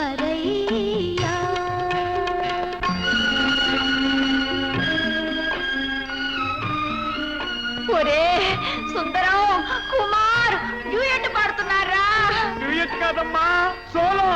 పరయ్యా ఒరే సుందరం కుమార్ డ్యూయట్ పాడుతున్నారా? డ్యూయట్ కాదమ్మా సోలో.